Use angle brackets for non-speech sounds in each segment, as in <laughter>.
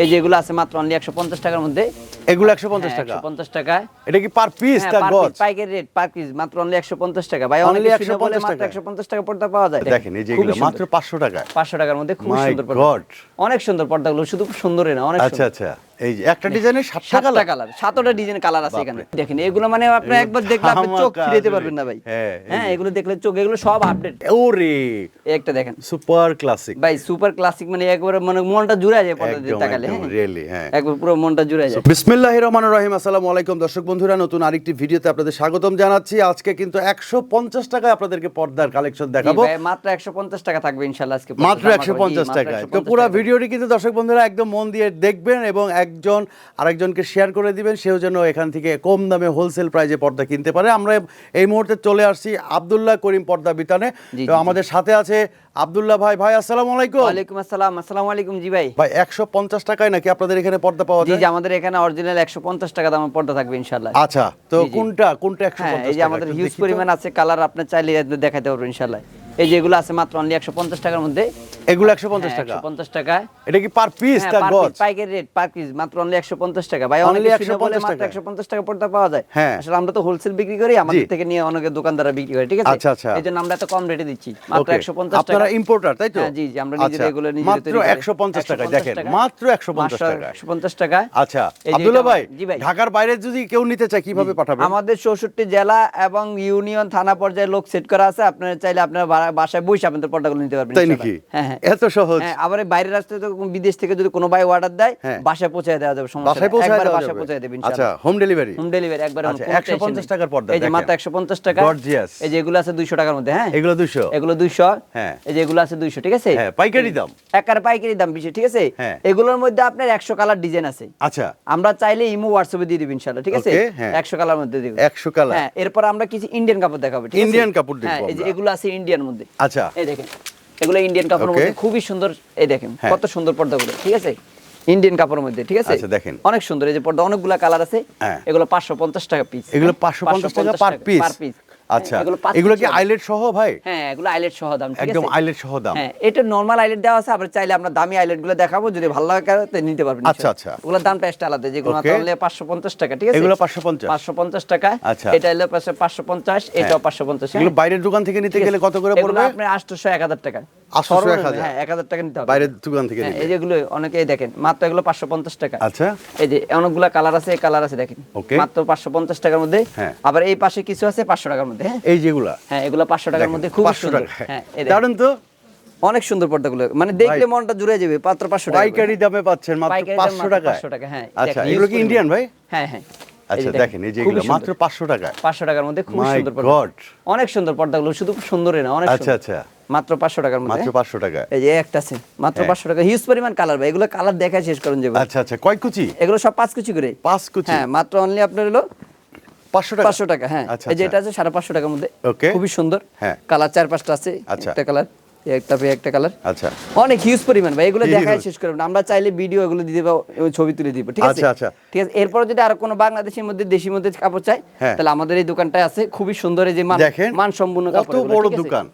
এই যেগুলো আছে মাত্র অনলি একশো পঞ্চাশ টাকার মধ্যে। এগুলো একশো পঞ্চাশ টাকা। পঞ্চাশ টাকায়। এটা কি পার পিস হ্যাঁ, গজ? পাইকারি রেট পার পিস মাত্র অনলি একশো পঞ্চাশ টাকা। ভাই Only অনেক শুনে বলে 150 টাকা। একশো পঞ্চাশ টাকা পর্দা পাওয়া যায়। দেখেন এই যে এগুলো মাত্র সুন্দর। পাঁচশো টাকায়। টাকার মধ্যে খুব সুন্দর পর্দা। অনেক সুন্দর পর্দাগুলো শুধু সুন্দরই না অনেক আচ্ছা আচ্ছা এই যে একটা ডিজাইনের সাতটা সাতটা কালার কালার সাতটা ডিজাইন কালার আছে এখানে। দেখেন এগুলো মানে আপনি একবার দেখলে আপনি চোখ ফিরাতে পারবেন না ভাই। হ্যাঁ, হ্যাঁ। এগুলো দেখলে চোখ এগুলো সব আপডেট ওরে! একটা দেখেন। সুপার ক্লাসিক ভাই সুপার ক্লাসিক মানে একবারে মানে মনটা জুড়ে যায় পর্দা দিয়ে তাকালে হ্যাঁ। রিয়েলি হ্যাঁ। একবার পুরো মনটা জুড়ে যায়। বিসমিল্লাহ রহমান রহিম। আসসালামু আলাইকুম দর্শক বন্ধুরা নতুন আরেকটি ভিডিওতে আপনাদের স্বাগতম জানাচ্ছি। আজকে কিন্তু একশো পঞ্চাশ টাকায় আপনাদেরকে পর্দার কালেকশন দেখাবো। মাত্র একশো পঞ্চাশ টাকা থাকবে ইনশাল্লাহ আজকে মাত্র একশো পঞ্চাশ টাকায়। তো 150 পুরো ভিডিওটি কিন্তু দর্শক বন্ধুরা একদম মন দিয়ে দেখবেন এবং একজন আরেকজনকে শেয়ার করে দিবেন। সেও যেন এখান থেকে কম দামে হোলসেল প্রাইজে পর্দা কিনতে পারে। আমরা এই মুহূর্তে চলে আসছি আব্দুল্লাহ করিম পর্দা বিতানে। তো আমাদের সাথে আছে আব্দুল্লাহ ভাই ভাই আসসালামু আলাইকুম। ওয়ালাইকুম আসসালাম আসসালামু আলাইকুম জি ভাই। ভাই একশো পঞ্চাশ টাকায় নাকি আপনাদের এখানে পর্দা পাওয়া যায়? জি আমাদের এখানে অরিজিনাল একশো পঞ্চাশ টাকা দামের পর্দা থাকবে ইনশাআল্লাহ। আচ্ছা তো। কোনটা কোনটা একশো হ্যাঁ পঞ্চাশ এই যে আমাদের হিউজ পরিমাণ আছে কালার আপনি চাইলে দেখাতে পারবেন ইনশাল্লাহ এই যে এগুলো আছে মাত্র অনলি একশো পঞ্চাশ টাকার মধ্যে এগুলো একশো পঞ্চাশ টাকা পঞ্চাশ টাকায় এটা কি পার পিস হ্যাঁ, তার গজ পাইকারি রেট পার পিস মাত্র অনলি একশো পঞ্চাশ টাকা ভাই Only অনেকে শুনে 150 টাকা। পঞ্চাশ টাকা পর্দা পাওয়া যায় হ্যাঁ। আসলে আমরা তো হোলসেল বিক্রি করি আমাদের থেকে নিয়ে অনেকে দোকানদাররা বিক্রি করে ঠিক আছে আচ্ছা, আচ্ছা। আমরা এত কম রেটে দিচ্ছি মাত্র Okay. একশো পঞ্চাশ টাকা আপনারা ইম্পোর্টার তাই তো হ্যাঁ, জি জি আমরা নিজেরা আচ্ছা, এগুলো নিজেরা তৈরি 150 দেখেন মাত্র একশো পঞ্চাশ মাত্র টাকা 150 টাকা আচ্ছা আব্দুল্লাহ ভাই ঢাকার বাইরে যদি কেউ নিতে চায় কীভাবে পাঠাবেন আমাদের চৌষট্টি জেলা এবং ইউনিয়ন থানা পর্যায়ে লোক সেট করা আছে আপনারা চাইলে আপনার বাসায় বসে আপনাদের পর্দাগুলো নিতে পারবেন তাই নাকি? হ্যাঁ হ্যাঁ। এত সহজ। হ্যাঁ আবার বাইরের রাস্তায় তো বিদেশ থেকে যদি কোনো ভাই অর্ডার দেয় হ্যাঁ। বাসায় পৌঁছে দেওয়া যাবে সমস্যা বাসায় একবারে দেওয়া বাসায় পৌঁছে দেবে আচ্ছা হোম ডেলিভারি হোম ডেলিভারি একবারে আচ্ছা, 150 টাকার পর্দা, এই যে মাত্র দেখেন। একশো পঞ্চাশ টাকা। Gorgeous। এই যে এগুলো আছে দুইশো টাকার মধ্যে হ্যাঁ? এগুলো দুশো এগুলো দুইশো। হ্যাঁ। এই যে এগুলো আছে দুইশো ঠিক আছে? হ্যাঁ, পাইকারি দাম। একার পাইকারি দাম বেশি ঠিক আছে? হ্যাঁ। এগুলোর মধ্যে আপনার একশো কালার ডিজাইন আছে। আচ্ছা। আমরা চাইলে ইমো হোয়াটসঅ্যাপে দিয়ে দিব ইনশাআল্লাহ ঠিক আছে? Okay, হ্যাঁ। একশো কালার মধ্যে দিব একশো কালার। হ্যাঁ এরপর আমরা কিছু ইন্ডিয়ান কাপড় দেখাবো ঠিক আছে? Indian কাপড় দেখব এই যে। এগুলো আছে ইন্ডিয়ান মধ্যে। আচ্ছা। এই দেখেন এগুলো ইন্ডিয়ান কাপড়ের মধ্যে খুবই সুন্দর এই দেখেন হ্যাঁ। কত সুন্দর পর্দাগুলো ঠিক আছে? ইন্ডিয়ান কাপড়ের মধ্যে ঠিক আছে? আচ্ছা, দেখেন। অনেক সুন্দর এই যে পর্দা অনেকগুলা কালার আছে। হ্যাঁ। এগুলো পাঁচশো পঞ্চাশ টাকা পিস এগুলো পাঁচশো পঞ্চাশ টাকা পার পিস আচ্ছা এগুলো কি আইলেট সহ ভাই? হ্যাঁ এগুলো আইলেট সহ দাম একদম আইলেট সহ দাম। হ্যাঁ এটা নরমাল আইলেট দেওয়া আছে আবার চাইলে আমরা দামি আইলেটগুলো দেখাবো যদি ভালো লাগে তাহলে নিতে পারবেন আচ্ছা, আচ্ছা। ওগুলো দামটা এক্সট্রা আলাদা যেগুলো তাহলে পাঁচশো পঞ্চাশ টাকা ঠিক আছে? এগুলো 550 পাঁচশো পঞ্চাশ টাকা। আচ্ছা। এটা হলো পাঁচশো পঞ্চাশ এটাও পাঁচশো পঞ্চাশ এগুলো বাইরের দোকান থেকে নিতে গেলে কত করে পড়বে? আপনার আটশোশো এক হাজার টাকা 800 1000 হ্যাঁ এক হাজার টাকা। নিতে হবে। বাইরের দোকান থেকে হ্যাঁ, যেগুলো টাকা। আচ্ছা। অনেকগুলা কালার আছে কালার আছে দেখেন। মাত্র পাঁচশো পঞ্চাশ টাকার মধ্যে। হ্যাঁ। আবার এই পাশে কিছু আছে পাঁচশো টাকার মধ্যে হ্যাঁ। এই যেগুলা। হ্যাঁ এগুলো পাঁচশো টাকার মধ্যে খুব সুন্দর। টাকা। হ্যাঁ তো? অনেক সুন্দর পর্দাগুলো। মানে দেখলে মনটা জুড়ে যাবে মাত্র পাঁচশো টাকা। পাইকারি দামে পাচ্ছেন মাত্র পাঁচশো টাকা 500 টাকা, হ্যাঁ, আচ্ছা এগুলো কি ইন্ডিয়ান ভাই? হ্যাঁ হ্যাঁ আচ্ছা দেখেন এই যে খুবই এগুলো সুন্দর। মাত্র পাঁচশো টাকায়। পাঁচশো টাকার মধ্যে খুব সুন্দর পর্দা। অনেক সুন্দর পর্দাগুলো শুধু সুন্দরই না অনেক আচ্ছা আচ্ছা। মাত্র পাঁচশো টাকার মধ্যে মাত্র পাঁচশো টাকা এই যে একটা আছে মাত্র হ্যাঁ। পাঁচশো টাকা হিউজ পরিমাণ কালার ভাই এগুলো কালার দেখা শেষ করুন যাবে আচ্ছা আচ্ছা কয় কুচি এগুলো সব পাঁচ কুচি করে পাঁচ কুচি হ্যাঁ মাত্র অনলি আপনার হলো পাঁচশো টাকা পাঁচশো টাকা হ্যাঁ আচ্ছা এই যে আচ্ছা। এটা আছে সাড়ে পাঁচশো টাকার মধ্যে Okay. খুবই সুন্দর হ্যাঁ। কালার চার পাঁচটা আছে আচ্ছা। একটা কালার একটা পেয়ে একটা কালার আচ্ছা অনেক হিউজ পরিমাণ ভাই এগুলো। দেখাই শেষ করবেন না। আমরা চাইলে ভিডিও এগুলো দিয়ে এবং ছবি তুলে দিব ঠিক আছে আচ্ছা, আচ্ছা। ঠিক আছে এরপর যদি আর কোনো বাংলাদেশের মধ্যে দেশির মধ্যে কাপড় চাই হ্যাঁ। তাহলে আমাদের এই দোকানটায় আছে খুবই সুন্দর এই যে মান সম্পূর্ণ কাপড় বড় দোকান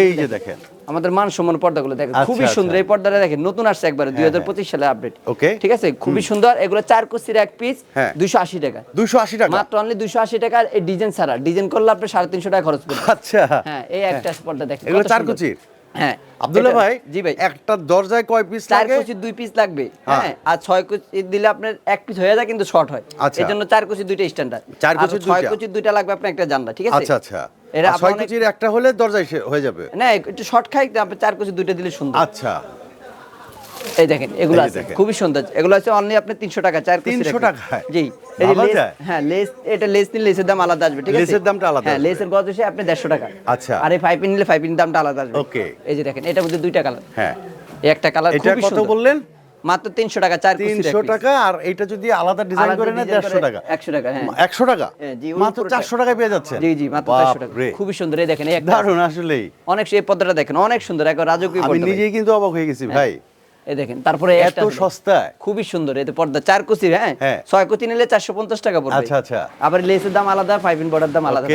এই যে দেখেন। আমাদের মান সম্মান পর্দাগুলো দেখেন। আচ্ছা, খুবই সুন্দর। আচ্ছা। এই পর্দাটা দেখেন নতুন আসছে একবারে দুই হাজার পঁচিশ সালে আপডেট ওকে ঠিক আছে? খুবই সুন্দর। এগুলো চার কুচির এক পিস হ্যাঁ। দুইশো আশি টাকা। দুইশো আশি টাকা? মাত্র অনলি দুইশো আশি টাকা এই ডিজাইন ছাড়া। ডিজাইন করলে আপনি সাড়ে তিনশো টাকা খরচ করবেন। আচ্ছা। হ্যাঁ এই একটা পর্দা দেখেন। এগুলো চার সুন্দর। কুচির? হ্যাঁ আব্দুল্লাহ ভাই জি ভাই। একটা দরজায় কয় পিস চার লাগে? কুচি দুই পিস লাগবে। হ্যাঁ। হ্যাঁ আর ছয় কুচি দিলে আপনার এক পিস হয়ে যায় কিন্তু শর্ট হয়। আচ্ছা। এজন্য জন্য চার কুচি দুইটা স্ট্যান্ডার্ড চার ছয় দুইটা? কুচি দুইটা লাগবে আপনার একটা জানলা ঠিক আছে? আচ্ছা আচ্ছা। ছয় কুচির একটা হলে দরজায় হয়ে যাবে? না একটু শর্ট খাই আপনি চার কুচি দুইটা দিলে সুন্দর। আচ্ছা। এই দেখেন এগুলো আছে। খুবই সুন্দর। এগুলো আছে অনলি আপনি তিনশো টাকা চার 300 একটা। জি এই লেস হ্যাঁ লেস এটা লেস নিলে লেসের দাম আলাদা আসবে ঠিক আছে? লেসের দামটা আলাদা হ্যাঁ লেসের গজ এসে আপনি দেড়শো টাকা। আচ্ছা। আর এই নিলে দামটা আলাদা আসবে। Okay. এই যে দেখেন এটার মধ্যে দুইটা কালার হ্যাঁ। একটা কালার এটা খুবই কত সুন্দর। বললেন? মাত্র তিনশো টাকা চার এক তিনশো টাকা আর এটা যদি আলাদা ডিজাইন করে না টাকা। 100 টাকা, হ্যাঁ। একশো টাকা? হ্যাঁ, জি, মাত্র। চারশো টাকায় পেয়ে যাচ্ছেন? জি জি মাত্র চারশো টাকা। খুবই সুন্দর এই দেখেন এই একটা দারুণ আসলেই। অনেক সেই পর্দাটা দেখেন অনেক সুন্দর একবার রাজকীয় আমি নিজেই কিন্তু অবাক হয়ে গেছি ভাই। এই দেখেন তারপরে এত। সস্তায় খুবই সুন্দর এতে পর্দা চার কুচি হ্যাঁ হ্যাঁ। ছয় কুচি নিলে চারশো পঞ্চাশ টাকা পড়বে আচ্ছা, আচ্ছা। আবার লেসের দাম আলাদা ফাইভ ইন বর্ডার দাম আলাদা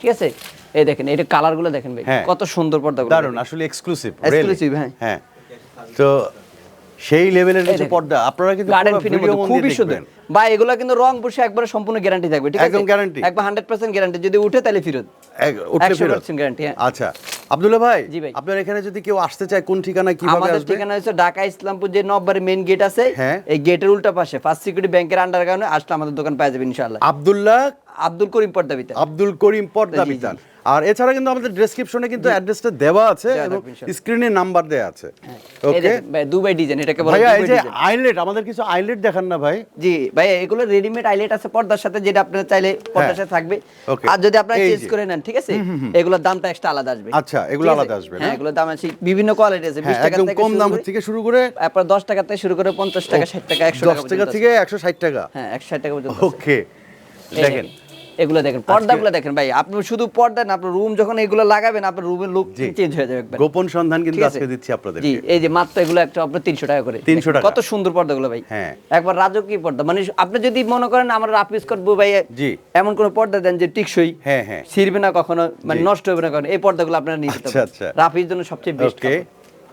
ঠিক আছে এই দেখেন এটা কালারগুলো দেখেন ভাই হ্যাঁ। কত সুন্দর পর্দা দারুণ আসলে এক্সক্লুসিভ Exclusive, হ্যাঁ। হ্যাঁ তো সেই লেভেলের কিছু। পর্দা আপনারা কিন্তু খুবই সুন্দর বা এগুলো কিন্তু রং বসে একবারে সম্পূর্ণ গ্যারান্টি থাকবে ঠিক আছে একদম guarantee? একবার হান্ড্রেড পার্সেন্ট গ্যারান্টি যদি উঠে তাহলে ফেরত 100% ফেরত। হ্যাঁ। আচ্ছা আব্দুল্লাহ ভাই জি ভাই। আপনার এখানে যদি কেউ আসতে চায় কোন ঠিকানা কীভাবে আমাদের আসবে? ঠিকানা হচ্ছে ঢাকা ইসলামপুর যে নব্বরের মেইন গেট আছে হ্যাঁ। এই গেটের উল্টা পাশে ফার্স্ট সিকিউরিটি ব্যাংকের আন্ডার কারণে আসলে আমাদের দোকান পাওয়া যাবে ইনশাআল্লাহ। আব্দুল্লাহ আব্দুল করিম পর্দাবিতা আব্দুল করিম পর্দাবিতান। আর এছাড়া কিন্তু আমাদের ডেসক্রিপশনে কিন্তু অ্যাড্রেসটা দেওয়া আছে এবং স্ক্রিনে নাম্বার দেওয়া আছে। ওকে ভাই দুবাই ডিজাইন এটাকে বলে ভাইয়া এই যে আইলেট আমাদের কিছু আইলেট দেখান না ভাই। জি ভাই এগুলো রেডিমেড আইলেট আছে পর্দার সাথে যেটা আপনারা চাইলে পর্দার সাথে থাকবে। হ্যাঁ। আর যদি আপনারা চেঞ্জ করে নেন ঠিক আছে? এগুলোর দামটা এক্সট্রা আলাদা আসবে। আচ্ছা, এগুলো আলাদা আসবে, হ্যাঁ এগুলোর দাম আছে বিভিন্ন কোয়ালিটি আছে 20 হ্যাঁ টাকা থেকে কম দাম থেকে শুরু করে আপনার 10 টাকা থেকে শুরু করে 50 টাকা 60 টাকা 100 দশ টাকা টাকা থেকে একশো ষাট টাকা। আছে। হ্যাঁ 160 টাকা পর্যন্ত ওকে দেখেন এগুলো দেখেন পর্দাগুলো দেখেন ভাই। আপনি শুধু পর্দা না আপনার রুম যখন এগুলো লাগাবেন আপনার রুমের লুক চেঞ্জ হয়ে যাবে একবার। গোপন সন্ধান কিন্তু আজকে দিচ্ছি আপনাদের জি এই যে মাত্র এগুলো একটা আপনার 300 টাকা করে। 300 টাকা। কত সুন্দর পর্দাগুলো ভাই। হ্যাঁ। একবার রাজকীয় পর্দা। মানে আপনি যদি মনে করেন আমরা রাফিস করব ভাই জি। এমন কোন পর্দা দেন যে টিকসই হ্যাঁ, হ্যাঁ। ছিড়বে না কখনো মানে নষ্ট হবে না কখনো এই পর্দাগুলো আপনারা নিয়ে যেতে আচ্ছা, পারেন। আচ্ছা। রাফির জন্য সবচেয়ে বেস্ট Okay.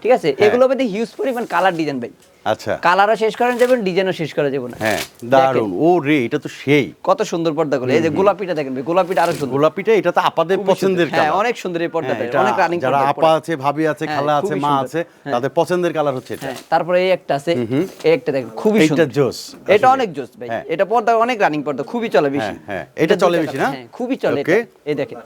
ঠিক আছে? এগুলো মধ্যে হিউজ পরিমাণ কালার ডিজাইন ভাই। আচ্ছা। কালারও শেষ করা যাবে ডিজাইনও শেষ করা যাবে না। হ্যাঁ দারুণ ও রে এটা তো সেই। কত সুন্দর পর্দাগুলো এই যে গোলাপিটা দেখেন গোলাপিটা আরও সুন্দর। গোলাপিটা এটা তো আপাদের। পছন্দের হ্যাঁ অনেক সুন্দর এই পর্দাটা। হ্যাঁ, এটা অনেক রানিং যারা আপা আছে ভাবি আছে হ্যাঁ, খালা আছে মা আছে হ্যাঁ। তাদের পছন্দের কালার হচ্ছে এটা। তারপরে এই একটা আছে। এই একটা দেখেন খুবই সুন্দর। জোস। এটা অনেক জোস ভাই। এটা পর্দা অনেক রানিং পর্দা খুবই চলে বেশি। হ্যাঁ। এটা চলে বেশি না? খুবই চলে. এই দেখেন।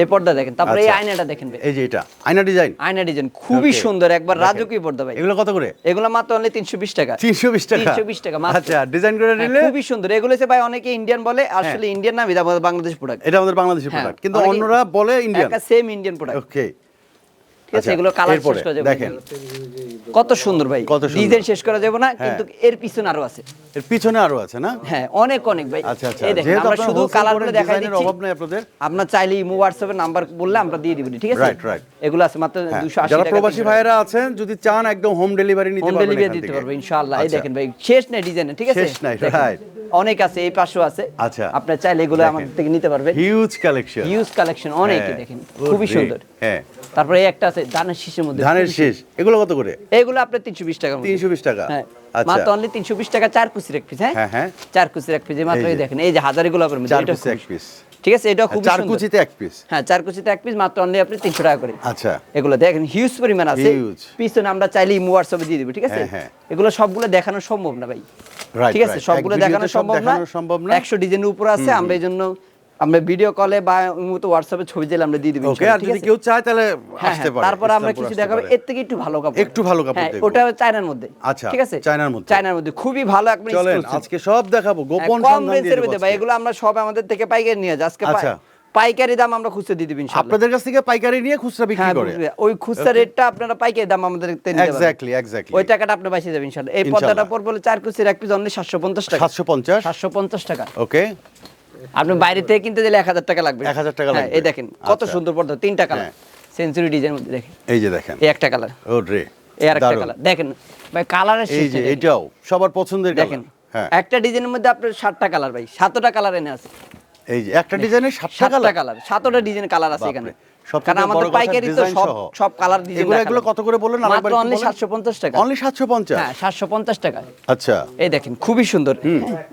এই পর্দা দেখেন। তারপরে এই আচ্ছা। আয়নাটা দেখেন এই যে এটা আয়না ডিজাইন আয়না ডিজাইন খুবই সুন্দর একবার রাজকীয় পর্দা ভাই। এগুলো কত করে? এগুলো মাত্র অনলি 320 টাকা। 320 টাকা? 320 টাকা আচ্ছা ডিজাইন করে হ্যাঁ, নিলে? খুবই সুন্দর। এগুলো হচ্ছে ভাই অনেকে ইন্ডিয়ান বলে আসলে ইন্ডিয়ান না এটা আমাদের বাংলাদেশ প্রোডাক্ট এটা আমাদের বাংলাদেশি হ্যাঁ, প্রোডাক্ট কিন্তু অন্যরা বলে Indian same Indian product okay ঠিক আছে এগুলো কালার শেষ করা যাবে। দেখেন। কত সুন্দর ভাই ডিজাইন শেষ করা যাবে না কিন্তু এর পিছনে আরও আছে। এর পিছনে আরও আছে না? হ্যাঁ অনেক অনেক ভাই। আচ্ছা আচ্ছা এই দেখেন আমরা শুধু কালারগুলো দেখাই দিচ্ছি। অভাব নেই আপনাদের। আপনার চাইলে ইমো হোয়াটসঅ্যাপের নাম্বার বললে আমরা দিয়ে দিব ঠিক আছে? Right, right. এগুলো আছে মাত্র হ্যাঁ, 280 যারা প্রবাসী ভাইয়েরা আছেন যদি চান একদম হোম ডেলিভারি নিতে হোম ডেলিভারি দিতে পারব ইনশাআল্লাহ। এই আচ্ছা। দেখেন ভাই শেষ নাই ডিজাইনে ঠিক আছে? শেষ নাই। অনেক আছে এই পাশেও আছে। আচ্ছা। আপনি চাইলে এগুলো। আমাদের থেকে নিতে পারবেন। হিউজ কালেকশন হিউজ কালেকশন অনেকই দেখেন খুবই সুন্দর। হ্যাঁ। তারপরে একটা আছে ধানের শীষের মধ্যে ধানের শেষ এগুলো কত করে? এগুলো আপনার 320 টাকা 320 টাকা? হ্যাঁ। আচ্ছা। মাত্র অনলি 320 টাকা চার কুচি এক পিস হ্যাঁ? হ্যাঁ, হ্যাঁ। চার কুচি এক পিস মাত্র। দেখেন এই যে হাজারি গোলাপের মধ্যে এটা এক পিস ঠিক আছে এটা খুব চার কুচিতে এক পিস হ্যাঁ চার কুচিতে এক পিস মাত্র অনলি আপনি 300 টাকা করে। আচ্ছা। এগুলো দেখেন হিউজ পরিমাণ আছে। পিছনে আমরা চাইলে ইমো হোয়াটসঅ্যাপে দিয়ে দিব ঠিক আছে? হ্যাঁ। এগুলো সবগুলো দেখানো সম্ভব না ভাই। ঠিক আছে. সবগুলো দেখানো সম্ভব না। সম্ভব না। একশো ডিজাইনের উপর আছে আমরা এই জন্য আমরা ভিডিও কলে বা মতো হোয়াটসঅ্যাপে ছবি দিলে আমরা দিয়ে দিব ওকে আর যদি কেউ চায় তাহলে হ্যাঁ আসতে হ্যাঁ, পারে তারপর আমরা কিছু আসতে দেখাবো। এর থেকে একটু ভালো কাপড়। একটু ভালো কাপড় হ্যাঁ, ওটা চায়নার মধ্যে আচ্ছা, ঠিক আছে? চায়নার মধ্যে। চায়নার মধ্যে খুবই ভালো একদম চলেন আজকে সব দেখাবো গোপন সন্ধান দিয়ে দেবো ভাই এগুলো আমরা সব আমাদের থেকে পাইকারি নিয়ে যাই আজকে আচ্ছা। পাইকারি দাম আমরা খুচরা দিয়ে দিব ইনশাআল্লাহ আপনাদের কাছ থেকে পাইকারি নিয়ে খুচরা বিক্রি করে। ওই খুচরা রেটটা আপনারা পাইকারি দাম আমাদের থেকে নিতে পারবেন। এক্স্যাক্টলি এক্স্যাক্টলি ওই টাকাটা আপনি বাঁচিয়ে যাবেন ইনশাআল্লাহ এই পর্দাটা পর বলে চার কুচির এক পিস সাতশো পঞ্চাশ টাকা। 750 সাতশো পঞ্চাশ টাকা। ওকে আপনি বাইরে থেকে কিনতে গেলে এক হাজার টাকা লাগবে। 1000 টাকা হ্যাঁ, লাগবে। এই দেখেন কত আচ্ছা। সুন্দর পর্দা তিনটা কালার। হ্যাঁ। সেঞ্চুরি ডিজাইন মধ্যে দেখেন। এই যে দেখেন। এই একটা কালার। ও রে এই আর একটা কালার। দেখেন ভাই কালারের এই যে এটাও সবার পছন্দের দেখেন হ্যাঁ। একটা ডিজাইনের মধ্যে আপনার সাতটা কালার ভাই। সাতটা কালার এনে আছে। এই যে একটা ডিজাইনের সাতটা কালার। কালার সাতটা ডিজাইন কালার আছে এখানে। কারণ আমাদের পাইকারি তো সব সব কালার ডিজাইন এগুলো এগুলো কত করে বললেন? মাত্র অনলি সাতশো পঞ্চাশ টাকা। অনলি 750 হ্যাঁ সাতশো পঞ্চাশ টাকা। আচ্ছা। এই দেখেন খুবই সুন্দর।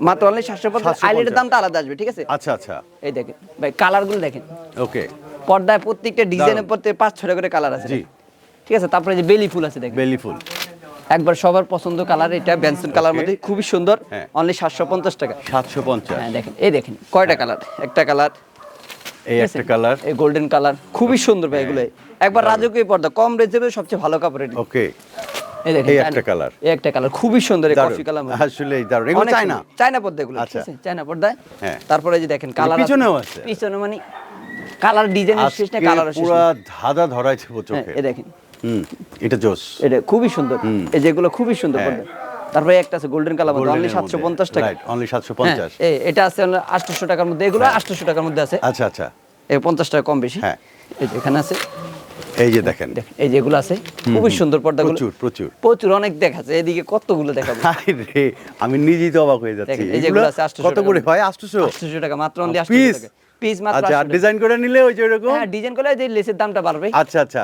মাত্র অনলি 750 আইলেটের দামটা আলাদা আসবে ঠিক আছে? আচ্ছা আচ্ছা। এই দেখেন ভাই কালারগুলো দেখেন। ওকে। পর্দায় প্রত্যেকটা ডিজাইনের প্রত্যেক পাঁচ ছটা করে কালার আছে জি। ঠিক আছে তারপরে যে বেলি ফুল আছে দেখেন। বেলি ফুল। একবার সবার পছন্দ কালার এটা বেনসন কালার মধ্যে। খুবই সুন্দর। হ্যাঁ। অনলি সাতশো পঞ্চাশ টাকা। 750 হ্যাঁ দেখেন এই দেখেন কয়টা কালার একটা কালার এই একটা কালার এই গোল্ডেন কালার খুবই সুন্দর ভাই এগুলো। একবার রাজকীয় পর্দা কম সবচেয়ে ভালো কাপড় এটি। ওকে এই দেখেন এই চায়না- একটা colour। এই একটা কালার খুবই সুন্দর এই কফি কালার আসলে দারুণ। এগুলো চাই না চায়না পর্দা এগুলো ঠিক আচ্ছা। আছে চায়না পর্দায় হ্যাঁ। তারপরে যে দেখেন কালার পিছনেও আছে। পিছনে মানে কালার ডিজাইনের শেষ না কালার শেষ পুরো। ধাঁধা ধরাইছে হ্যাঁ, চোখে। এই দেখেন। হুম এটা জোস। এটা খুবই সুন্দর। এই যেগুলো খুবই সুন্দর হ্যাঁ। পর্দা। তারপরে একটা আছে গোল্ডেন কালার মধ্যে। অনলি সাতশো পঞ্চাশ টাকা। রাইট অনলি হ্যাঁ, 750 এই এটা আছে আটশোশো টাকার মধ্যে। এগুলো আটশোশো টাকার মধ্যে আছে। আচ্ছা আচ্ছা। এই পঞ্চাশ টাকা কম বেশি। হ্যাঁ। এই যে এখানে আছে। এই যে দেখেন। এই যেগুলো আছে। খুবই সুন্দর পর্দাগুলো। প্রচুর প্রচুর। প্রচুর অনেক দেখাচ্ছে। এদিকে কতগুলো দেখাবো? <laughs> হাই রে আমি নিজেই তো অবাক হয়ে যাচ্ছি। এই এগুলো যেগুলো আছে 800 কত করে হয়? 800 আটশোশো টাকা মাত্র অনলি পিস আটশোশো টাকা। পিস মাত্র আচ্ছা ডিজাইন করে নিলে ওই যে এরকম? হ্যাঁ ডিজাইন করলে যে লেসের দামটা বাড়বে। আচ্ছা আচ্ছা।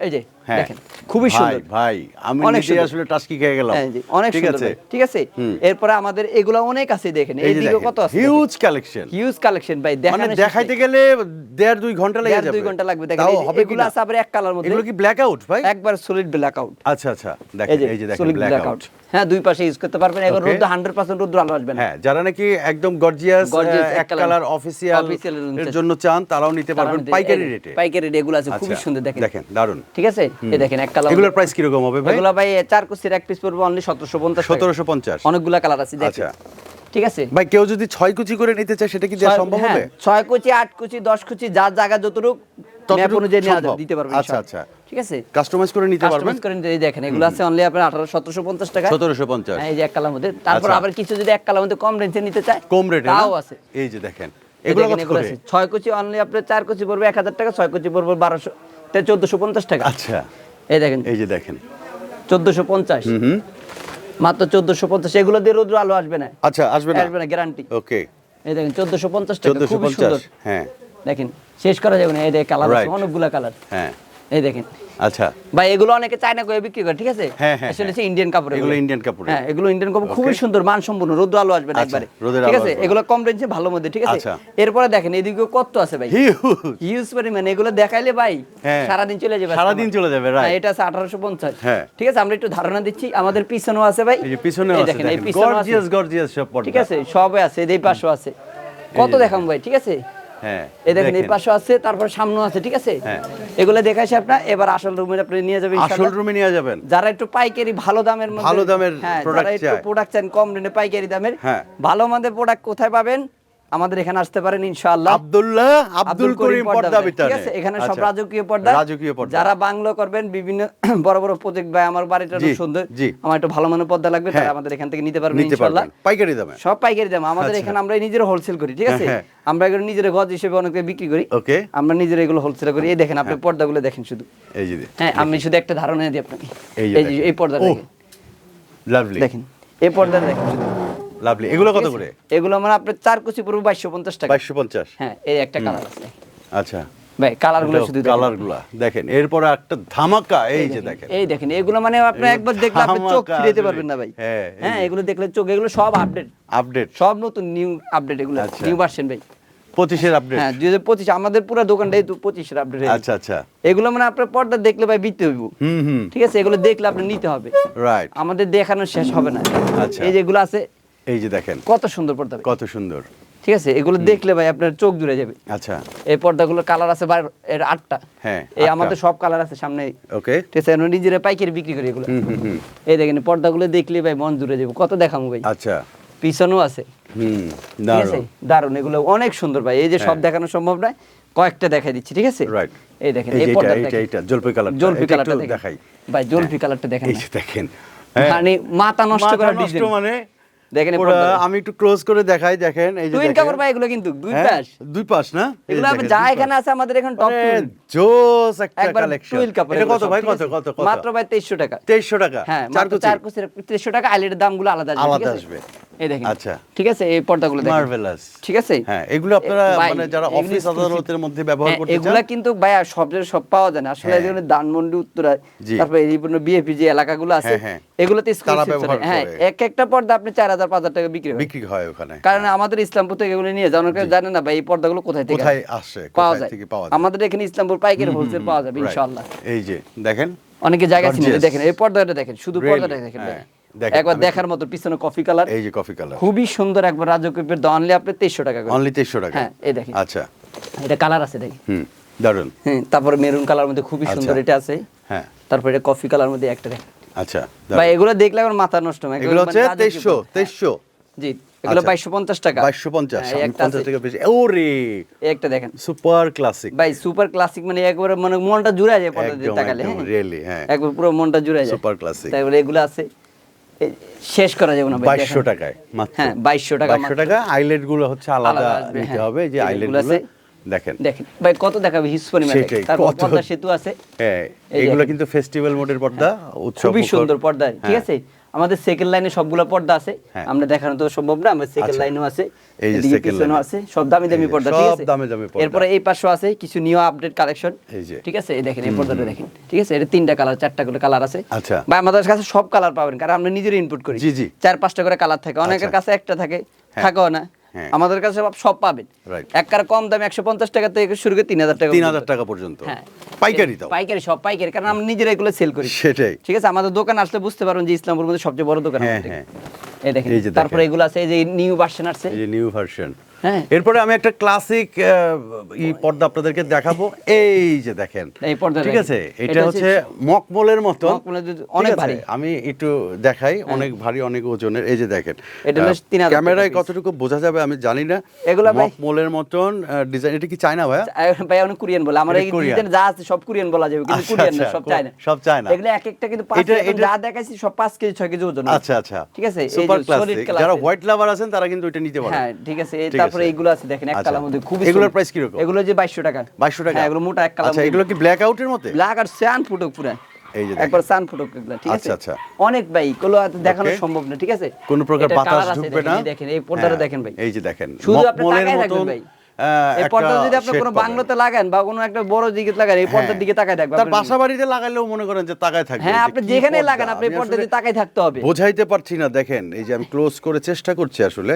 এই যে হ্যাঁ। খুবই সুন্দর। ভাই আমি নিজে আসলে টাস্কি খেয়ে গেলাম। হ্যাঁ, অনেক ঠিক আছে? ঠিক আছে? এরপরে আমাদের এগুলো অনেক আছে দেখেন। এইদিকে কত আছে? হিউজ কালেকশন হিউজ কালেকশন ভাই মানে দেখাইতে গেলে দেড় দুই ঘণ্টা লেগে যাবে দুই ঘণ্টা লাগবে দেখেন তাও এই যে হবে এগুলো আছে আবার এক কালার মধ্যে। এগুলো কি ব্ল্যাক আউট ভাই? একবার সলিড ব্ল্যাক আউট আচ্ছা আচ্ছা দেখেন এই যে দেখেন ব্ল্যাক আউট হ্যাঁ দুই পাশে ইউজ করতে পারবেন এবার Okay. 100% রোদ্র আলো আসবে না। হ্যাঁ যারা নাকি একদম গর্জিয়াস এক কালারের জন্য চান তারাও নিতে পারবেন পাইকারি রেটে পাইকারি রেট এগুলো আছে খুবই আচ্ছা, সুন্দর দেখেন। দেখেন দারুণ ঠিক আছে? এই দেখেন এক কালার এগুলোর প্রাইস হবে ভাই? এগুলো ভাই চার কুচির এক পিস পড়বে অনলি 1750 সতেরোশো পঞ্চাশ। অনেকগুলা কালার আছে দেখেন। আচ্ছা। ঠিক আছে? ভাই কেউ যদি ছয় কুচি করে নিতে চায় সেটা কি দেওয়া সম্ভব হ্যাঁ, হবে? ছয় কুচি আট কুচি দশ কুচি যার জায়গা যতটুকু ম্যাপ অনুযায়ী নেওয়া। দিতে পারবেন আচ্ছা, আচ্ছা। ঠিক আছে? কাস্টমাইজ করে নিতে পারবেন? কাস্টমাইজ করে নিতে দেখেন এগুলো আছে অনলি আপনার আঠারো সতেরোশো পঞ্চাশ টাকা। সতেরোশো পঞ্চাশ। হ্যাঁ, এই যে এক কালার মধ্যে। তারপর আচ্ছা। আবার কিছু যদি এক কালার মধ্যে কম রেঞ্জে নিতে চায় কম রেটে তাও আছে। এই যে দেখেন এগুলো কত করে? কুচি অনলি আপনার চার কুচি পড়বে এক হাজার টাকা ছয় কুচি পড়বে বারোশো চোদ্দশো পঞ্চাশ টাকা। আচ্ছা। এই দেখেন। এই যে দেখেন। চোদ্দশো পঞ্চাশ। হুম মাত্র চোদ্দশো পঞ্চাশ। এগুলো দিয়ে রোদ্র আলো আসবে না। আচ্ছা আসবে না? আসবে না গ্যারান্টি ওকে। এই দেখেন চোদ্দশো পঞ্চাশ টাকা। খুবই সুন্দর। হ্যাঁ। দেখেন শেষ করা যাবে না। এই দেখে কালার. অনেকগুলা কালার হ্যাঁ। এই দেখেন। আচ্ছা। ভাই এগুলো অনেকে চায়না করে বিক্রি করে ঠিক আছে? হ্যাঁ, হ্যাঁ, আসলে। ইন্ডিয়ান কাপড় এগুলো Indian কাপড়ের। হ্যাঁ এগুলো ইন্ডিয়ান কাপড় খুবই. সুন্দর মানসম্পন্ন রোদ্র আলো আসবে না আচ্ছা, একবারে। ঠিক আছে? এগুলো কম রেঞ্জে ভালো মধ্যে ঠিক আছে? আচ্ছা। এরপরে দেখেন এদিকে কত আছে ভাই? হিউজ হিউজ পরিমাণ এগুলো দেখাইলে ভাই হ্যাঁ। সারাদিন চলে যাবে সারাদিন। চলে যাবে, right. হ্যাঁ, এটা আছে আঠারোশো পঞ্চাশ। হ্যাঁ। ঠিক আছে আমরা একটু ধারণা দিচ্ছি আমাদের পিছনেও আছে ভাই। এই যে পিছনেও আছে দেখেন এই দেখেন। পিছনেও আছে। গর্জিয়াস গর্জিয়াস সব পর্দা। ঠিক আছে সবে আছে এই পাশেও আছে। কত দেখাম ভাই ঠিক আছে? হ্যাঁ এই দেখেন এই পাশে আছে তারপর আছে ঠিক আছে হ্যাঁ। এগুলো দেখাইছি আপনার এবার আসল রুমে আপনি নিয়ে যাবেন আসল ইনশাআল্লাহ। রুমে নিয়ে যাবেন যারা একটু পাইকারি ভালো দামের মধ্যে ভালো দামের হ্যাঁ, product যারা একটু প্রোডাক্ট চান কম রেটে পাইকারি দামের হ্যাঁ। ভালো মানের প্রোডাক্ট কোথায় পাবেন আমাদের এখানে আসতে পারেন ইনশাআল্লাহ। আব্দুল্লাহ আব্দুল করিম পর্দা ঠিক আছে এখানে সব আচ্ছা। রাজকীয় পর্দা। রাজকীয় পর্দা। যারা বাংলা করবেন বিভিন্ন <clears throat> বড় বড় প্রজেক্ট ভাই আমার বাড়িটা খুব সুন্দর। আমার একটু ভালো মানের পর্দা লাগবে তারা হ্যাঁ। আমাদের এখান থেকে নিতে পারবেন ইনশাআল্লাহ। পাইকারি দামে। সব পাইকারি দাম। আমাদের আচ্ছা। এখানে আমরা নিজেরা হোলসেল করি ঠিক আছে? হ্যাঁ, আমরা এগুলো নিজেরা গজ হিসেবে অনেকে বিক্রি করি। ওকে। আমরা নিজেরা এগুলো হোলসেল করি। এই দেখেন আপনি পর্দাগুলো দেখেন শুধু। এই যে হ্যাঁ আমি শুধু একটা ধারণা দিই আপনাকে। এই যে এই পর্দা দেখেন। লাভলি দেখেন এই পর্দা দেখেন শুধু। লাভলি এগুলো কত করে? এগুলো মানে আপনার চার কুচি পুরো বাইশশো পঞ্চাশ টাকা। বাইশশো পঞ্চাশ? হ্যাঁ এই একটা কালার আছে। আচ্ছা। ভাই কালার শুধু দেখেন। দেখেন এরপরে একটা ধামাকা এই যে দেখেন এই দেখেন এগুলো মানে আপনি একবার দেখলে আপনি চোখ ধামাকা পারবেন না ভাই। হ্যাঁ, এই হ্যাঁ যে। এগুলো দেখলে চোখ এগুলো সব আপডেট আপডেট সব নতুন নিউ আপডেট এগুলো আচ্ছা। নিউ ভার্সন ভাই। পঁচিশের আপডেট হ্যাঁ দুই হাজার পঁচিশ আমাদের পুরো দোকানটাই তো পঁচিশের আপডেট আচ্ছা আচ্ছা। এগুলো মানে আপনার পর্দা দেখলে ভাই বিতে হইব। ঠিক আছে এগুলো দেখলে আপনি নিতে হবে। রাইট আমাদের দেখানো শেষ হবে না। আচ্ছা। এই যেগুলো আছে এই যে দেখেন। কত সুন্দর পর্দা কত সুন্দর। ঠিক আছে এগুলো দেখলে ভাই আপনার চোখ জুড়ে যাবে। আচ্ছা। এই পর্দাগুলোর কালার আছে বার এর আটটা। হ্যাঁ, এই আমাদের সব কালার আছে সামনে। ওকে। ঠিক আছে আমরা নিজেরা পাইকারি বিক্রি করি এগুলো। এই দেখেন পর্দাগুলো দেখলে ভাই মন জুড়ে যাবে। কত দেখামু ভাই। আচ্ছা। পিছনেও আছে। হুম আছে দারুণ এগুলো অনেক সুন্দর ভাই। এই যে সব হ্যাঁ। দেখানো সম্ভব নয় কয়েকটা দেখাই দিচ্ছি ঠিক আছে? রাইট এই দেখেন এই এই যে পর্দা এটা জলপাই কালার জলপি কালারটা দেখাই। ভাই জলপি কালারটা দেখেন এই দেখেন। হ্যাঁ। মানে মাথা নষ্ট করা ডিজাইন। মানে দেখেন। আমি একটু ক্লোজ করে দেখাই দেখেন এই যে টুইন। কাপড় ভাই এগুলো কিন্তু দুই হ্যাঁ, পাশ দুই পাশ না? এগুলো আপনি যা এখানে আছে আমাদের এখানে টপ জোস একটা কালেকশন টুইন কাপড় এটা কত ভাই? কত কত মাত্র ভাই 2300 টাকা। 2300 টাকা। হ্যাঁ মাত্র কুচি? চার 2300 টাকা আইলের দামগুলো আলাদা আসবে আলাদা আসবে। এই দেখেন। আচ্ছা। ঠিক আছে এই পর্দাগুলো দেখেন। মার্ভেলাস ঠিক আছে? হ্যাঁ এগুলো আপনারা মানে যারা অফিস আদালতের মধ্যে ব্যবহার হ্যাঁ, করতে এগুলা চান কিন্তু ভাই সব সব পাওয়া যায় না। আসলে হ্যাঁ। উত্তরায় জি। তারপরে এই বিএপি যে এলাকাগুলো আছে হ্যাঁ। এগুলোতে। হ্যাঁ এক একটা পর্দা আপনি চার হাজার পাঁচ হাজার টাকা বিক্রি হয়। বিক্রি হয় ওখানে। কারণ আমাদের ইসলামপুর থেকে এগুলো নিয়ে যায় অনেকে জানে না ভাই এই পর্দাগুলো কোথায় থেকে কোথায় আসে? কোথায় যায়। থেকে পাওয়া যায়? আমাদের এখানে ইসলামপুর পাইকারি হোলসেল পাওয়া যাবে. ইনশাআল্লাহ। এই যে দেখেন? অনেকে জায়গা চিনে দেখেন এই পর্দাটা দেখেন শুধু পর্দাটা। দেখেন, একবার দেখার মতো পিছনে কফি কালার এই যে কফি কালার খুবই সুন্দর একবার আনলে আপনি তেইশশো টাকা করে। অনলি 2300 টাকা। হ্যাঁ, এই দেখেন। আচ্ছা। এটা কালার আছে দেখেন। হুম দারুণ হ্যাঁ তারপরে মেরুন কালার মধ্যে খুবই আচ্ছা। সুন্দর এটা আছে। হ্যাঁ। তারপরে এটা কফি কালার মধ্যে একটা দেখেন। আচ্ছা ভাই এগুলো দেখলে আমার মাথা নষ্ট হয়। এগুলো হচ্ছে মানে রাজকীয় 2300 2300 জি এগুলো আচ্ছা। বাইশশো পঞ্চাশ টাকা। 2250 হ্যাঁ, এই আমি একটা 50 টাকা বেশি। ওরে! একটা দেখেন। সুপার ক্লাসিক ভাই সুপার ক্লাসিক মানে একবারে মানে মনটা জুড়ে যায় তাকালে একদম, হ্যাঁ। হ্যাঁ। একবার পুরো মনটা জুড়ে যায়। Classic। তাই এগুলো আছে। শেষ করা যাবে না বাইশশো টাকায় হ্যাঁ বাইশশো টাকা বাইশশো টাকা আইলেটগুলো হচ্ছে আলাদা নিতে হ্যাঁ। হবে যে আইলেটগুলো আছে, দেখেন। দেখেন। ভাই কত দেখাবে হিউজ তারপর পর্দা সেতু আছে। হ্যাঁ এগুলো কিন্তু ফেস্টিভ্যাল মোডের পর্দা খুবই সুন্দর পর্দা ঠিক হ্যাঁ। আছে? আমাদের সেকেন্ড লাইনে সবগুলো পর্দা আছে হ্যাঁ। আমরা দেখানো তো সম্ভব না আমাদের সেকেন্ড লাইনও আছে এই যে এদিকে লাইনও আছে সব দামি দামি পর্দা ঠিক সব আছে দামি দামি পর্দা। এরপরে এই পাশেও আছে কিছু নিউ আপডেট কালেকশন এই যে। ঠিক আছে এই দেখেন এই পর্দাটা দেখেন ঠিক আছে এটা তিনটা কালার চারটা করে কালার আছে আচ্ছা। ভাই আমাদের কাছে সব কালার পাবেন কারণ আমরা নিজের ইনপুট করি জি, জি। চার পাঁচটা করে কালার থাকে অনেকের আচ্ছা। কাছে একটা থাকে হ্যাঁ। থাকেও না। আমাদের কাছে সব- পাবেন। Right. এক কার কম দামে একশো পঞ্চাশ টাকা থেকে শুরু করে তিন হাজার টাকা তিন। হাজার টাকা পর্যন্ত। হ্যাঁ। পাইকারি তো। পাইকারি সব পাইকারি কারণ আমরা নিজেরা এগুলো সেল করি। সেটাই। ঠিক আছে আমাদের দোকান আসলে বুঝতে পারবেন যে ইসলামপুর মধ্যে সবচেয়ে বড় দোকান হ্যাঁ, হ্যাঁ। এই দেখেন দেখেন। তারপরে এগুলো আছে এই যে নিউ ভার্সন আসছে। এই যে নিউ ভার্সন হ্যাঁ। এরপরে আমি একটা ক্লাসিক ই পর্দা আপনাদেরকে দেখাবো। এই যে দেখেন এই পর্দা ঠিক আছে? এটা এটা হচ্ছে মকমলের মতো। অনেক ভারী। হ্যাঁ। আমি একটু দেখাই অনেক ভারী অনেক ওজনের। এই যে দেখেন এটা হলো আহ, 3000 ক্যামেরায় কতটুকু বোঝা যাবে আমি জানি না। এগুলা মকমলের মতন ডিজাইন এটা কি চায়না আহ, ভাই অনেক কোরিয়ান বলে। আমরা এই। ডিজাইন যা আছে সব কোরিয়ান বলা যাবে কিন্তু আচ্ছা, কোরিয়ান না আচ্ছা, সব চায়না। সব চায়না। এগুলো এক একটা কিন্তু পাঁচ এটা- এটা- যা দেখাইছি সব পাঁচ কেজি ছয় কেজি ওজন আচ্ছা আচ্ছা। ঠিক আছে? এই সুপার ক্লাসিক যারা হোয়াইট লাভার আছেন তারা কিন্তু এটা নিতে পারেন। হ্যাঁ ঠিক আছে। এই ঠিক তারপরে। এইগুলো আছে দেখেন এক আচ্ছা। কালার মধ্যে খুব এগুলোর প্রাইস কি রকম এগুলো যে 2200 টাকা। 2200 টাকা? হ্যাঁ এগুলো মোটা এক কালার আচ্ছা এগুলো কি ব্ল্যাক আউটের মধ্যে? ব্ল্যাক আর সান ফুটক পুরা। এই যে একবার সান ফুটক ঠিক আছে? আচ্ছা, আচ্ছা। অনেক ভাই আর দেখানো সম্ভব না ঠিক আছে? কোনো প্রকার বাতাস ঢুকবে না। দেখেন এই পর্দাটা হ্যাঁ, দেখেন ভাই। এই যে দেখেন শুধু আপনি তাকায় থাকবেন ভাই। এই পর্দা যদি আপনি কোনো। বাংলোতে লাগান বা কোনো একটা বড় দিকে লাগান এই পর্দার হ্যাঁ। দিকে তাকায় থাকবে তার বাসা বাড়িতে লাগালেও মনে করেন যে তাকায় থাকবে হ্যাঁ আপনি যেখানে লাগান আপনি পর্দা দিয়ে তাকায় থাকতে হবে বোঝাইতে পারছি না দেখেন এই যে আমি ক্লোজ করে চেষ্টা করছি আসলে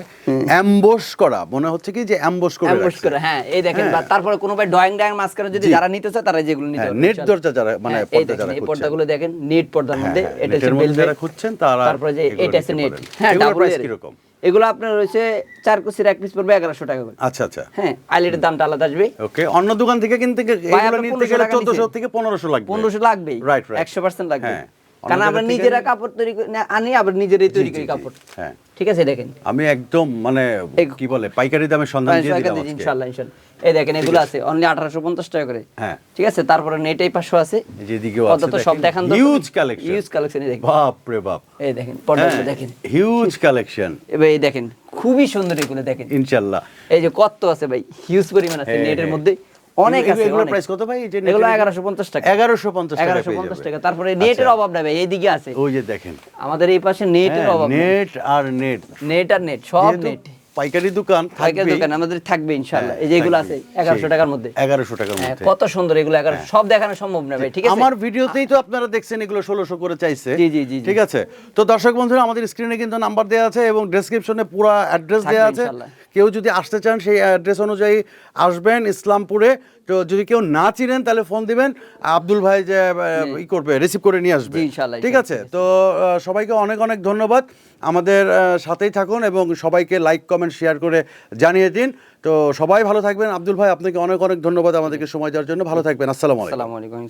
অ্যাম্বোস করা মনে হচ্ছে কি যে অ্যাম্বোস করে অ্যাম্বুশ রাখছে। করে হ্যাঁ এই দেখেন হ্যাঁ। তারপরে কোনো ভাই ড্রয়িং ড্রয়িং মাঝখানে যদি যারা নিতে চায় তারা যেগুলো নিতে হ্যাঁ, পারবে নেট ইনশাআল্লাহ। দরজা যারা মানে হ্যাঁ, পর্দা যারা এই পর্দাগুলো দেখেন নেট পর্দার মধ্যে হ্যাঁ, এটা হচ্ছে নেটের যারা খুঁজছেন তারা তারপরে যে এটা আছে নেট হ্যাঁ ডাবল এর কীরকম? এগুলো আপনার রয়েছে চার কুচির এক পিস পড়বে এগারোশো টাকা করে। আচ্ছা আচ্ছা। হ্যাঁ আইলেটের দামটা আলাদা আসবে। ওকে অন্য দোকান থেকে কিনতে গে- ভাই, এগুলো আপনার নিতে 1500 গেলে চোদ্দশো থেকে পনেরোশো লাগবে। পনেরোশো লাগবে রাইট একশো পার্সেন্ট লাগবে। কারণ আমরা নিজেরা কাপড় তৈরি করে আনি আবার নিজেরাই তৈরি করি কাপড়। হ্যাঁ। ঠিক আছে দেখেন। আমি একদম মানে কি বলে পাইকারি দামে সন্ধান দিয়ে দিলাম ইনশাআল্লাহ ইনশাল্লাহ এই দেখেন এগুলো আছে। অনলি আঠারোশো পঞ্চাশ টাকা করে। হ্যাঁ। ঠিক আছে তারপরে নেট এই পাশে আছে। তো সব দেখান। Huge collection। ইউজ কালেকশন দেখেন। বাপ রে বাপ। এই দেখেন পর্দাগুলো হ্যাঁ, দেখেন। হিউজ কালেকশন এবার এই দেখেন খুবই সুন্দর এগুলো দেখেন। ইনশাআল্লাহ এই যে কত আছে ভাই হিউজ পরিমাণ আছে হ্যাঁ, নেটের হ্যাঁ। মধ্যে। অনেক আছে এগুলোর price কত ভাই? যে এগুলো নেটের- এগারোশো পঞ্চাশ টাকা। 1150 টাকা এগারোশো পেয়ে পঞ্চাশ যাবে। টাকা। তারপরে নেটের আচ্ছা। অভাব নাই ভাই এইদিকে আছে। ওই যে দেখেন। আমাদের এই পাশে নেটের অভাব নেট আর নেট নেট আর নেট সব নেট পাইকারি দোকান পাইকারি দোকান আমাদের থাকবে ইনশাআল্লাহ। হ্যাঁ, এই যেগুলো আছে এগারোশো সেই। টাকার মধ্যে। 1100 টাকার হ্যাঁ, মধ্যে। কত সুন্দর এগুলো এগারো সব দেখানো সম্ভব না ভাই ঠিক আছে? আমার ভিডিওতেই তো আপনারা দেখছেন এগুলো ষোলোশো করে চাইছে। জি, জি, জি। ঠিক আছে? তো দর্শক বন্ধুরা আমাদের স্ক্রিনে কিন্তু নাম্বার দেওয়া আছে এবং ডেসক্রিপশনে পুরো অ্যাড্রেস দেওয়া আছে। কেউ যদি আসতে চান সেই অ্যাড্রেস অনুযায়ী আসবেন ইসলামপুরে। তো যদি কেউ না চিনেন তাহলে ফোন দিবেন। আব্দুল ভাই যে ই করবে রিসিভ করে নিয়ে আসবে। ঠিক আছে? তো সবাইকে অনেক অনেক ধন্যবাদ। আমাদের সাথেই থাকুন এবং সবাইকে লাইক কমেন্ট শেয়ার করে জানিয়ে দিন। তো সবাই ভালো থাকবেন। আব্দুল ভাই আপনাকে অনেক অনেক ধন্যবাদ আমাদেরকে সময় দেওয়ার জন্য। ভালো থাকবেন। আসসালামু আলাইকুম। আসসালামু আলাইকুম